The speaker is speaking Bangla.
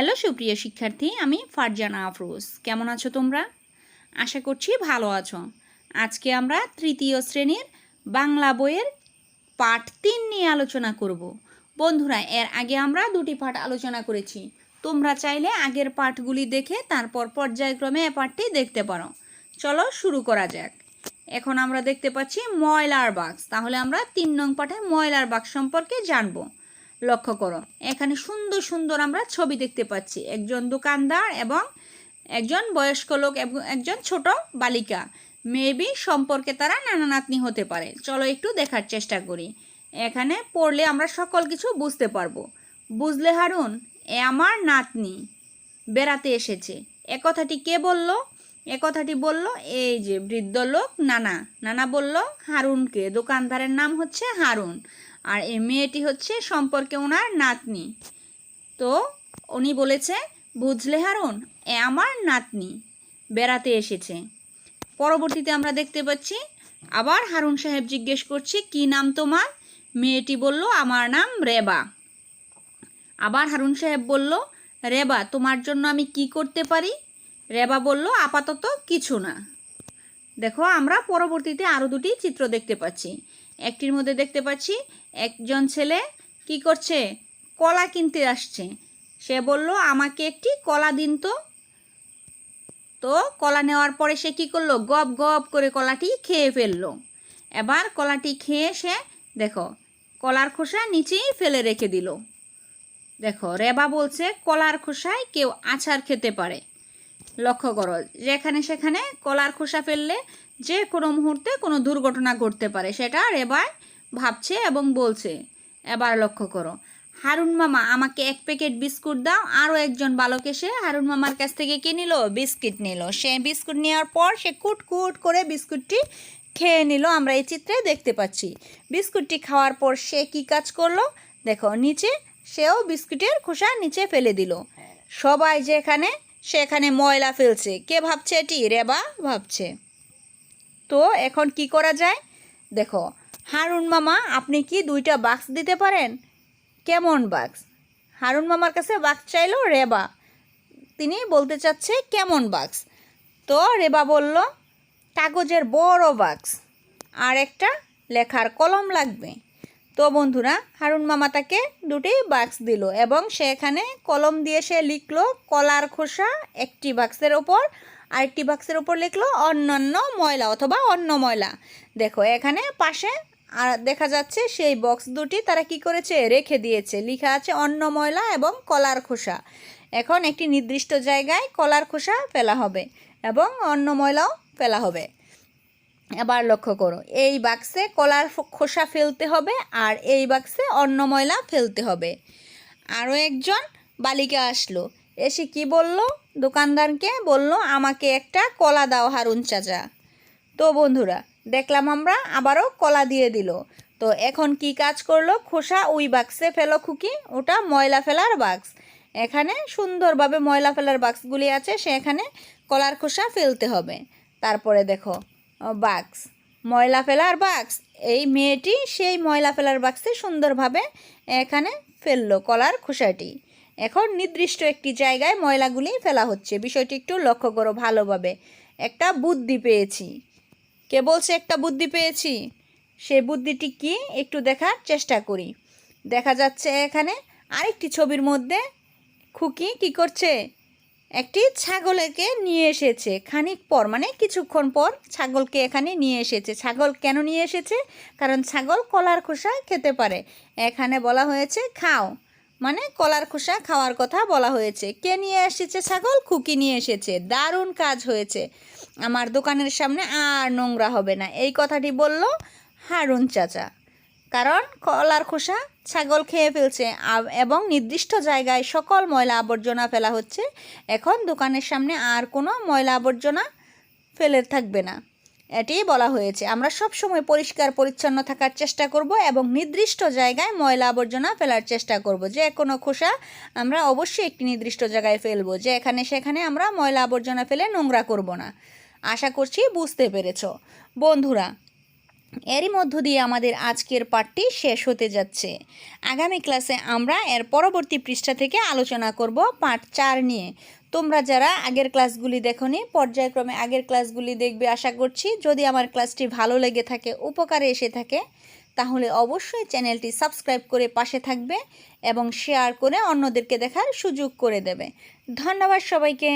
হ্যালো, সুপ্রিয় শিক্ষার্থী, আমি ফারজানা আফরোজ। কেমন আছো তোমরা? আশা করছি ভালো আছো। আজকে আমরা তৃতীয় শ্রেণির বাংলা বইয়ের পাঠ তিন নিয়ে আলোচনা করব। বন্ধুরা, এর আগে আমরা দুটি পাঠ আলোচনা করেছি। তোমরা চাইলে আগের পাঠগুলি দেখে তারপর পর্যায়ক্রমে এ পাঠটি দেখতে পারো। চলো শুরু করা যাক। এখন আমরা দেখতে পাচ্ছি ময়লার বাক্স। তাহলে আমরা তিন নং পাঠে ময়লার বাক্স সম্পর্কে জানব। লক্ষ্য করো। এখানে সুন্দর সুন্দর আমরা ছবি দেখতে পাচ্ছি। একজন দোকানদার এবং একজন বয়স্ক লোক এবং একজন ছোট বালিকা। মেবি সম্পর্কে তারা নানা নাতনি হতে পারে। চলো একটু দেখার চেষ্টা করি। এখানে পড়লে আমরা সকল কিছু বুঝতে পারব। বুঝলে, হারুন, এ আমার নাতনি বেড়াতে এসেছে। এ কথাটি কে বলল? এ কথাটি বলল, এই যে বৃদ্ধ লোক, নানা। নানা বলল হারুনকে দোকানদারের নাম হচ্ছে হারুন, আর এই মেয়েটি হচ্ছে সম্পর্কে ওনার নাতনি। তো উনি বলেছে, বুঝলে হারুন, এ আমার নাতনি। বেড়াতে এসেছে। পরবর্তীতে আমরা দেখতে পাচ্ছি, আবার হারুন সাহেব জিজ্ঞেস করছে, কি নাম তোমার? মেয়েটি বলল, আমার নাম রেবা। আবার হারুন সাহেব বলল, রেবা, তোমার জন্য আমি কি করতে পারি? রেবা বলল, আপাতত কিছু না। দেখো, আমরা পরবর্তীতে আরও দুটি চিত্র দেখতে পাচ্ছি। একটির মধ্যে দেখতে পাচ্ছি, একজন ছেলে কি করছে? কলা কিনতে আসছে। সে বলল, আমাকে একটি কলা দিন তো। তো কলা নেওয়ার পরে সে কি করল? গপ গপ করে কলাটি খেয়ে ফেলল। এবার কলাটি খেয়ে সে, দেখো, কলার খোসা নিচেই ফেলে রেখে দিল। দেখো, রেবা বলছে, কলার খোসায় কেউ আছার খেতে পারে। লক্ষ্য করো, যেখানে সেখানে কলার খোসা ফেললে যে কোনো মুহূর্তে কোনো দুর্ঘটনা ঘটতে পারে, সেটা রেবায় ভাবছে এবং বলছে। এবার লক্ষ্য করো, হারুন মামা, আমাকে এক প্যাকেট বিস্কুট দাও, আরও একজন বালক এসে হারুন মামার কাছ থেকে কি নিল? বিস্কিট নিল। সে বিস্কুট নেওয়ার পর সে কুট কুট করে বিস্কুটটি খেয়ে নিল, আমরা এই চিত্রে দেখতে পাচ্ছি। বিস্কুটটি খাওয়ার পর সে কি কাজ করল? দেখো, নিচে সেও বিস্কুটের খোসা নিচে ফেলে দিল। সবাই যেখানে সেখানে ময়লা ফেলছে। কে ভাবছে এটি? রেবা ভাবছে। তো এখন কি করা যায়? দেখো, হারুন মামা, আপনি কি দুইটা বাক্স দিতে পারেন? কেমন বাক্স হারুন মামার কাছে বাক্স চাইলো রেবা। তিনি বলতে চাচ্ছে, কেমন বাক্স তো রেবা বলল, কাগজের বড় বাক্স আর একটা লেখার কলম লাগবে। তো বন্ধুরা, হারুন মামা তাকে দুটি বাক্স দিল এবং সেখানে কলম দিয়ে সে লিখলো, কলার খোসা একটি বাক্সের ওপর আরেকটি বাক্সের ওপর লিখলো, অন্যান্য ময়লা অথবা অন্য ময়লা। দেখো, এখানে পাশে আর দেখা যাচ্ছে সেই বক্স দুটি তারা কি করেছে? রেখে দিয়েছে। লিখা আছে অন্য ময়লা এবং কলার খোসা। এখন একটি নির্দিষ্ট জায়গায় কলার খোসা ফেলা হবে এবং অন্য ময়লাও ফেলা হবে। এবার লক্ষ্য করো, এই বাক্সে কলার খোসা ফেলতে হবে আর এই বাক্সে অন্য ময়লা ফেলতে হবে। আরও একজন বালিকা আসলো, এসে কি বলল? দোকানদারকে বলল, আমাকে একটা কলা দাও হারুন চাচা। তো বন্ধুরা, দেখলাম আমরা আবারও কলা দিয়ে দিল। তো এখন কি কাজ করল? খোসা ওই বাক্সে ফেলো খুকি, ওটা ময়লা ফেলার বাক্স এখানে সুন্দরভাবে ময়লা ফেলার বাক্সগুলি আছে, সেখানে কলার খোসা ফেলতে হবে। তারপরে দেখো বাক্স। ময়লা ফেলার বাক্স। এই মেয়েটি সেই ময়লা ফেলার বাক্সে সুন্দরভাবে এখানে ফেলল কলার খোসাটি। এখন নির্দিষ্ট একটি জায়গায় ময়লাগুলি ফেলা হচ্ছে। বিষয়টি একটু লক্ষ্য করো ভালোভাবে। একটা বুদ্ধি পেয়েছি। কে বলছে একটা বুদ্ধি পেয়েছি? সে বুদ্ধিটি কি? একটু দেখার চেষ্টা করি। দেখা যাচ্ছে এখানে আরেকটি ছবির মধ্যে খুকি কি করছে? একটি ছাগলকে নিয়ে এসেছে। খানিক পর মানে কিছুক্ষণ পর ছাগলকে এখানে নিয়ে এসেছে। ছাগল কেন নিয়ে এসেছে? কারণ ছাগল কলার খোসা খেতে পারে। এখানে বলা হয়েছে, খাও। মানে কলার খোসা খাওয়ার কথা বলা হয়েছে। কে নিয়ে এসেছে ছাগল? খুকি নিয়ে এসেছে। দারুণ কাজ হয়েছে। আমার দোকানের সামনে আর নোংরা হবে না। এই কথাটি বলল হারুন চাচা। কারণ কলার খোসা ছাগল খেয়ে ফেলছে এবং নির্দিষ্ট জায়গায় সকল ময়লা আবর্জনা ফেলা হচ্ছে। এখন দোকানের সামনে আর কোনো ময়লা আবর্জনা ফেলে থাকবে না। এটি বলা হয়েছে। আমরা সব সময় পরিষ্কার, পরিচ্ছন্ন থাকার চেষ্টা করব এবং নির্দিষ্ট জায়গায় ময়লা আবর্জনা ফেলার চেষ্টা করব। যে কোনো খোসা আমরা অবশ্যই একটি নির্দিষ্ট জায়গায় ফেলব। যে এখানে সেখানে আমরা ময়লা আবর্জনা ফেলে নোংরা করব না। আশা করছি বুঝতে পেরেছ। বন্ধুরা এরই মধ্য দিয়ে আমাদের আজকের পাঠটি শেষ হতে যাচ্ছে। আগামী ক্লাসে আমরা এর পরবর্তী পৃষ্ঠা থেকে আলোচনা করব পাঠ চার নিয়ে। তোমরা যারা আগের ক্লাসগুলি দেখোনি, পর্যায়ক্রমে আগের ক্লাসগুলি দেখবে আশা করছি। যদি আমার ক্লাসটি ভালো লেগে থাকে, উপকারে এসে থাকে, তাহলে অবশ্যই চ্যানেলটি সাবস্ক্রাইব করে পাশে থাকবে এবং শেয়ার করে অন্যদেরকে দেখার সুযোগ করে দেবে। ধন্যবাদ সবাইকে।